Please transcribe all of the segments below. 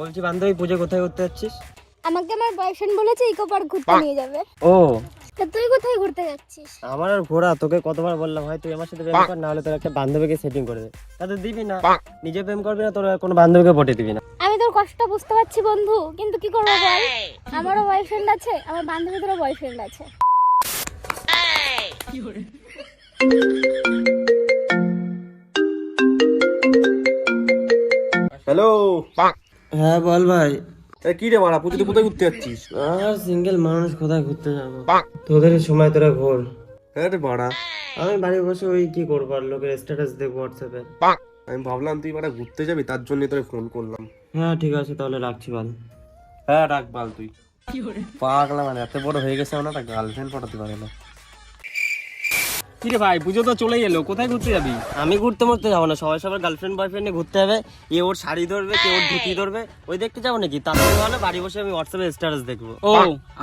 বলছি বান্ধবী পুজো কোথায় করতে যাচ্ছিস? আমাকে আমার বয়ফ্রেন্ড বলেছে ইকো পার্ক ঘুরতে নিয়ে যাবে। ও। তা তুই কোথায় ঘুরতে যাচ্ছিস? আমার আর ঘোরা তোকে কতবার বললাম হয় তুই আমার সাথে প্রেম কর না হলে তোর একটা বান্ধবীকে সেটিং করে দে। তাতে দিবি না। নিজে প্রেম করবি না তোর আর কোনো বান্ধবীকে পটে দিবি না। আমি তোর কষ্ট বুঝতে পারছি বন্ধু কিন্তু কি করব বল? আমারও বয়ফ্রেন্ড আছে আমার বান্ধবীদেরও বয়ফ্রেন্ড আছে। হ্যালো হ্যাঁ বল ভাই। কি রে মারা পুজোতে কোথায় ঘুরতে যাচ্ছিস? আর সিঙ্গেল মানুষ কোথায় ঘুরতে যাব? তোদের সময় তোরা ঘোর। হ্যাঁ রে মারা। আমি বাড়ি বসে ওই কি করব আর লোকের স্ট্যাটাস দেখব হোয়াটসঅ্যাপে আমি ভাবলাম তুই মারা ঘুরতে যাবি তার জন্য তোরে ফোন করলাম। হ্যাঁ ঠিক আছে তাহলে রাখছি ভালো হ্যাঁ রাখ বাল তুই। পাগলা মানে এত বড় হয়ে গেছে আমার একটা গার্লফ্রেন্ড পটাতে পারে না। কি রে ভাই পুজো তো চলেই এলো কোথায় ঘুরতে যাবি? আমি ঘুরতে মরতে যাব না সবাই সবার গার্লফ্রেন্ড বয়ফ্রেন্ড নিয়ে ঘুরতে হবে। এ ওর শাড়ি ধরবে কে ওর ধুতি ধরবে ওই দেখতে যাব নাকি? তার থেকে ভালো বাড়ি বসে আমি হোয়াটসঅ্যাপে স্ট্যাটাস দেখব। ও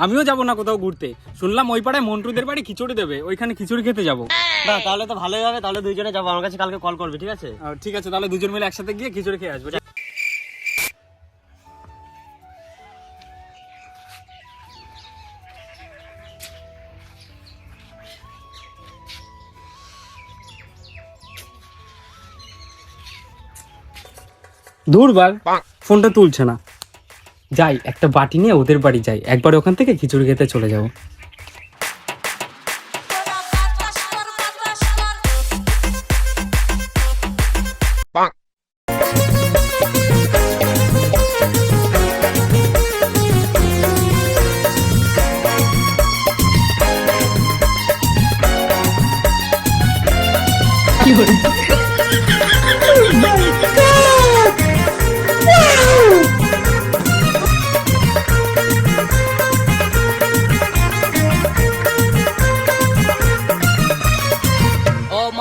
আমিও যাব না কোথাও ঘুরতে। শুনলাম ওই পাড়ায় মন্টুদের বাড়ি খিচুড়ি দেবে ওইখানে খিচুড়ি খেতে যাব। না তাহলে তো ভালোই হবে তাহলে দুইজনে যাব আমার কাছে কালকে কল করবে ঠিক আছে? ঠিক আছে তাহলে দুজন মিলে একসাথে গিয়ে খিচুড়ি খেয়ে আসব। দূরবার ফোনটা তুলছে না। যাই একটা বাটি নিয়ে ওদের বাড়ি যাই। একবার ওখান থেকে খিচুড়ি খেতে চলে যাব। Oh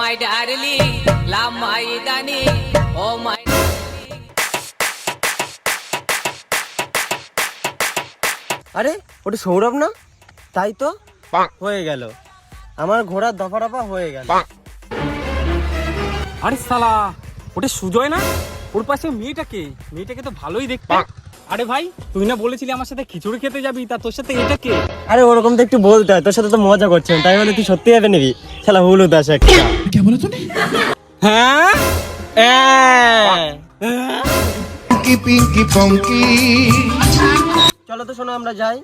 my darling, la my darling, oh my আরে ওটা সৌরভ না? তাই তো? হয়ে গেল। আমার ঘোড়ার দফা রফা হয়ে গেল। আরে সালা ওটা সুজয় না? ওর পাশে মেয়েটাকে? মেয়েটাকে তো ভালোই দেখতে। আরে ভাই তুই না বলেছিলি আমার সাথে খিচুড়ি খেতে যাবি? তা তোর সাথে এটা কে? আরে ওরকম তো একটু বলতে হয় তোর সাথে তো মজা করছেন তাই বলে তুই সত্যি যাবে নিবি? শালা হলুদ আছে একটা। হ্যাঁ? হ্যাঁ। Pinky, pinky, ponky. চলো তো শোনো আমরা যাই।